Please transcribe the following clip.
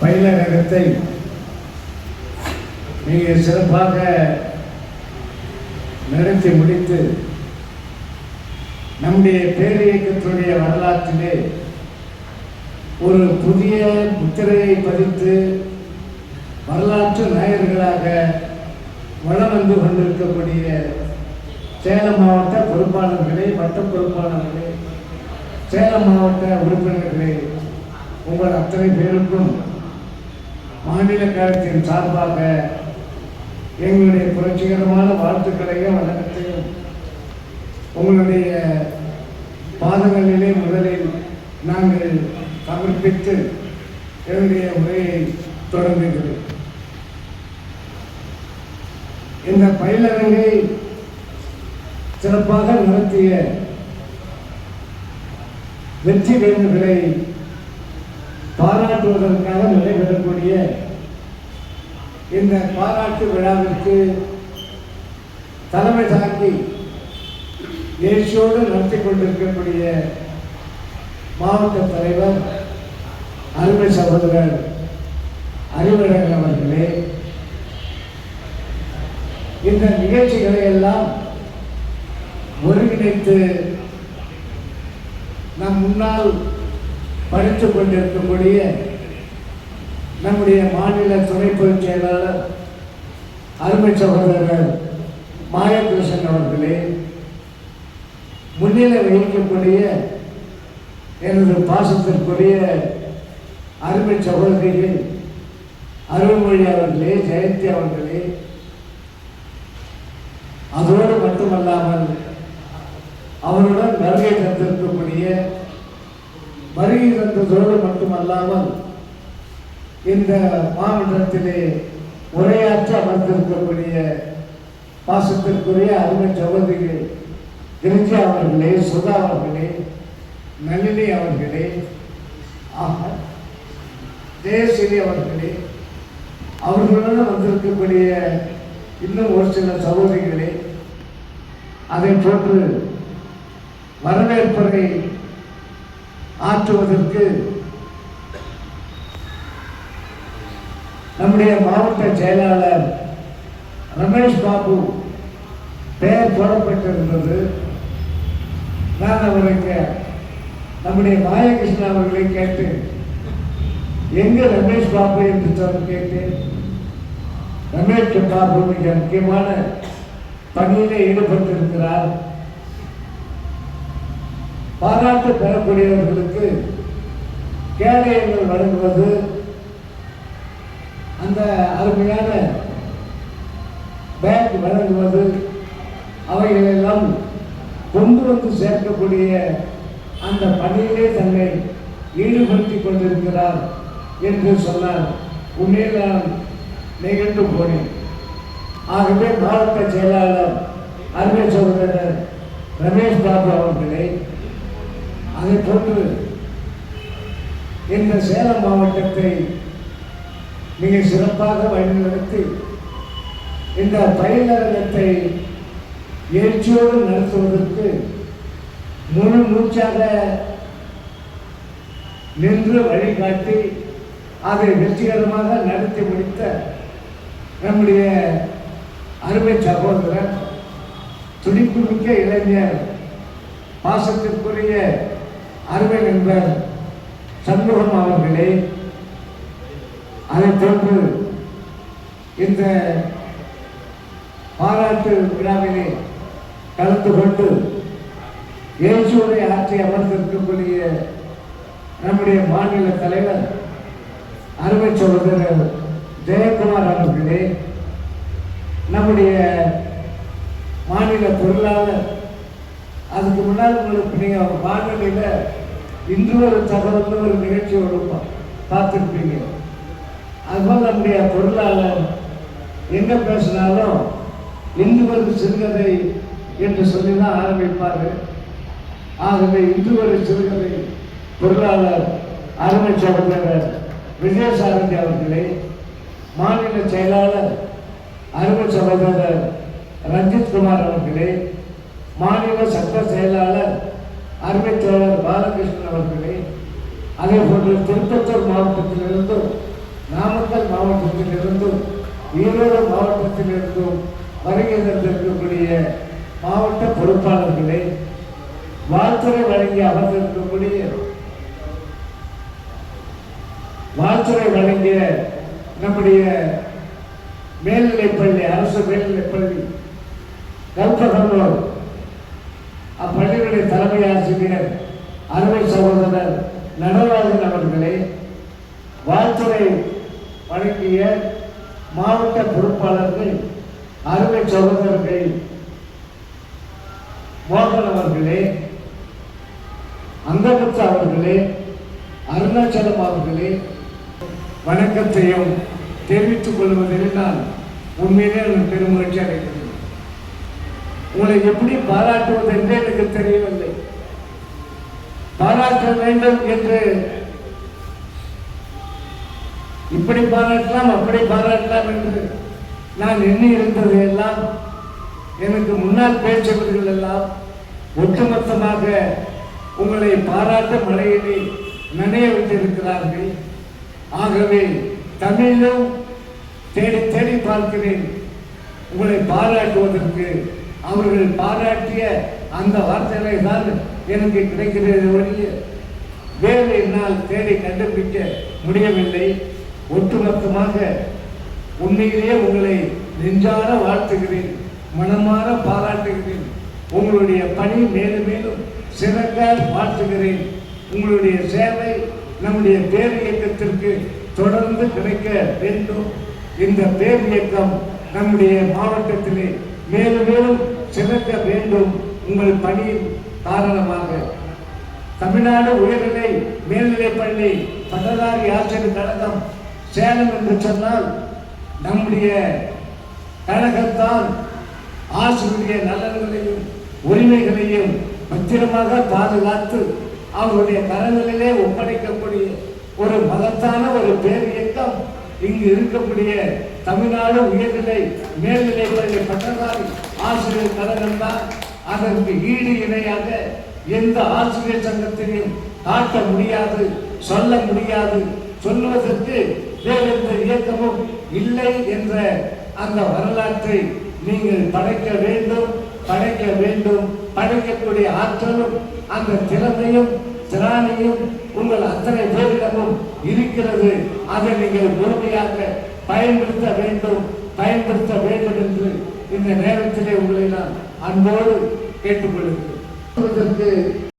பயிலகத்தை மிக சிறப்பாக நடத்தி முடித்து நம்முடைய பேரியக்கத்துடைய வரலாற்றிலே ஒரு புதிய முத்திரையை பதித்து வரலாற்று நாயர்களாக வளம் வந்து கொண்டிருக்கக்கூடிய சேலம் மாவட்ட பொறுப்பாளர்களே வட்ட பொறுப்பாளர்களே சேலம் மாவட்ட உறுப்பினர்களே உங்கள் அத்தனை பேருக்கும் மாநில கழகத்தின் சார்பாக எங்களுடைய புரட்சிகரமான வாழ்த்துக்களையும் வணக்கத்தையும் உங்களுடைய பாதங்களிலே முதலில் நாங்கள் சமர்ப்பித்து என்னுடைய உரையை தொடங்குகிறேன் இந்த பயிலரங்கை சிறப்பாக நடத்திய வெற்றி வேண்டுகளை பாராட்டுவதற்காக நடைபெறக்கூடிய இந்த பாராட்டு விழாவிற்கு தலைமை தாங்கி நேர்ச்சியோடு நடத்தி கொண்டிருக்கக்கூடிய மாவட்ட தலைவர் அருமை சகோதரர் அறிவழகன் அவர்களே இந்த நிகழ்ச்சிகளை எல்லாம் ஒருங்கிணைத்து நம் முன்னால் படித்து கொண்டிருக்கக்கூடிய நம்முடைய மாநில துணை பொதுச் செயலாளர் அருமை சகோதரர் மாயகிருஷ்ணன் அவர்களே முன்னிலை வகிக்கக்கூடிய எனது பாசத்திற்குரிய அருமை சகோதரிகள் அருள்மொழி அவர்களே ஜெயந்தி அவர்களே அதோடு மட்டுமல்லாமல் அவருடன் வருகை தந்திருக்கக்கூடிய வரி இருந்ததோடு மட்டுமல்லாமல் இந்த மாவட்டத்திலே உரையாற்ற அமர்ந்திருக்கக்கூடிய பாசத்திற்குரிய அருமை சகோதரிகள் கிரிஜா அவர்களே சுதா அவர்களே நளினி அவர்களே ஆக, ஜெயஸ்ரீ அவர்களே அவர்களுடன் வந்திருக்கக்கூடிய இன்னும் ஒரு சில சகோதரிகளே அதை போன்று வரவேற்பதை ஆற்றுவதற்கு நம்முடைய மாவட்ட செயலாளர் ரமேஷ் பாபு பெயர் போடப்பட்டிருந்தது. நான் அவருக்கு நம்முடைய மாயகிருஷ்ணன் அவர்களை கேட்டு எங்க ரமேஷ் பாபு? என்று சொல்ல கேட்டேன். ரமேஷ் பாபு மிக முக்கியமான பணியிலே ஈடுபட்டிருக்கிறார். பாராட்டு பெறக்கூடியவர்களுக்கு கேடயங்கள் வழங்குவது அந்த அருமையான பேக் வழங்குவது அவைகளெல்லாம் கொண்டு வந்து சேர்க்கக்கூடிய அந்த பணியிலே தன்னை ஈடுபடுத்திக் கொண்டிருக்கிறார் என்று சொன்னார் உண்மையில் நான் நிகழ்ந்து போனேன். ஆகவே மாவட்ட செயலாளர் அருமை சகோதரர் ரமேஷ் பாபு அவர்களை அதே போன்று இந்த சேலம் மாவட்டத்தை மிக சிறப்பாக வழிநடத்தி இந்த பயிலரங்கத்தை எழுச்சியோடு நடத்துவதற்கு முழு மூச்சாக நின்று வழிகாட்டி அதை வெற்றிகரமாக நடத்தி முடித்த நம்முடைய அருமை சகோதரர் துடிப்புமிக்க இளைஞர் பாசத்திற்குரிய அருமை நண்பர் சண்முகம் அவர்களே அதை தொடர்ந்து இந்த பாராட்டு விழாவிலே கலந்து கொண்டு எழுச்சியுடைய ஆற்றி அமர்ந்திருக்கக்கூடிய நம்முடைய மாநில தலைவர் அருமை சகோதரர் ஜெயக்குமார் அவர்களே நம்முடைய மாநில பொருளாளர் அதுக்கு முன்னால் உங்களுக்கு நீங்கள் வானொலியில் இன்று ஒரு தகவல் ஒரு நிகழ்ச்சியோடு பார்த்துருப்பீங்க. அதுபோல் நம்முடைய பொருளாளர் எங்க பேசினாலும் இன்று ஒரு சிறுகதை என்று சொல்லி தான் ஆரம்பிப்பார். ஆகவே இன்று ஒரு சிறுகதை பொருளாளர் அருமை சகோதரர் விஜயசாரதி அவர்களே. மாநில செயலாளர் அருமை சகோதரர் ரஞ்சித் குமார் அவர்களே. மாநில சட்ட செயலாளர் அருமை தோழர் பாலகிருஷ்ணன் அவர்களே அதே போன்று திருப்பத்தூர் மாவட்டத்திலிருந்தும் நாமக்கல் மாவட்டத்திலிருந்தும் ஈரோடு மாவட்டத்திலிருந்தும் வருகை தந்திருக்கக்கூடிய மாவட்ட பொறுப்பாளர்களே வாழ்த்துறை வழங்கி அமர்ந்திருக்கக்கூடிய வாழ்த்துறை வழங்கிய நம்முடைய மேல்நிலைப்பள்ளி அரசு மேல்நிலைப்பள்ளி கல்பகல்லூர் அப்பள்ளியுடைய தலைமை ஆசிரியர் அருமை சகோதரர் நடராஜன் அவர்களே வாழ்த்துறை வழங்கிய மாவட்ட பொறுப்பாளர்கள் அருமை சகோதரர்கள் மோகன் அவர்களே அங்கமுத்து அவர்களே அருணாச்சலம் அவர்களே வணக்கத்தையும் தெரிவித்துக் கொள்வதில் நான் உண்மையிலே எனக்கு பெருமகிழ்ச்சி அடைகிறேன். உங்களை எப்படி பாராட்டுவது என்று எனக்கு தெரியவில்லை. பாராட்ட வேண்டும் என்று இப்படி பாராட்டலாம் அப்படி பாராட்டலாம் என்று நான் எண்ணி இருந்தது எல்லாம் எனக்கு முன்னால் பேச்சவர்கள் எல்லாம் ஒட்டுமொத்தமாக உங்களை பாராட்ட மழையிலே நினைய வைத்திருக்கிறார்கள். ஆகவே தமிழிலும் தேடி தேடி பார்க்கிறேன். உங்களை பாராட்டுவதற்கு அவர்கள் பாராட்டிய அந்த வார்த்தைகளை தான் எனக்கு கிடைக்கிறது ஒழிய வேறு என்னால் தேடி கண்டுபிடிக்க முடியவில்லை. ஒட்டுமொத்தமாக உண்மையிலேயே உங்களை நெஞ்சார வாழ்த்துகிறேன் மனமாற பாராட்டுகிறேன். உங்களுடைய பணி மேலும் மேலும் சிறக்க வாழ்த்துகிறேன். உங்களுடைய சேவை நம்முடைய பேர் இயக்கத்திற்கு தொடர்ந்து கிடைக்க வேண்டும். இந்த பேர் இயக்கம் நம்முடைய மாவட்டத்திலே மேலும் மேலும் சிறக்க வேண்டும் உங்கள் பணியின் காரணமாக. தமிழ்நாடு உயர்நிலை மேல்நிலை பள்ளி பட்டதாரி ஆசிரியர் கழகம் சேலம் என்று சொன்னால் நம்முடைய கழகத்தான் ஆசிரியருடைய நலன்களையும் உரிமைகளையும் பத்திரமாக பாதுகாத்து அவருடைய கரங்களிலே ஒப்படைக்கக்கூடிய ஒரு மகத்தான ஒரு பேர் இயக்கம் இங்கு இருக்கக்கூடிய தமிழ்நாடு உயர்நிலை மேல்நிலை பள்ளி பட்டதாரி ஆசிரியர் கழகம் தான். அதற்கு ஈடு இணையாக எந்த ஆசிரியர் சங்கத்தையும் காட்ட முடியாது சொல்ல முடியாது. சொல்லுவதற்கு வேறெந்த இயக்கமும் இல்லை என்ற அந்த வரலாற்றை நீங்கள் படைக்க வேண்டும் படைக்க வேண்டும். படைக்கக்கூடிய ஆற்றலும் அந்த திறமையும் திராணியும் உங்கள் அத்தனை பேரிடமும் இருக்கிறது. அதை நீங்கள் முழுமையாக பயன்படுத்த வேண்டும் பயன்படுத்த வேண்டும் என்று இந்த நேரத்திலே உங்களை நான் அன்போடு கேட்டுக்கொள்கிறேன்.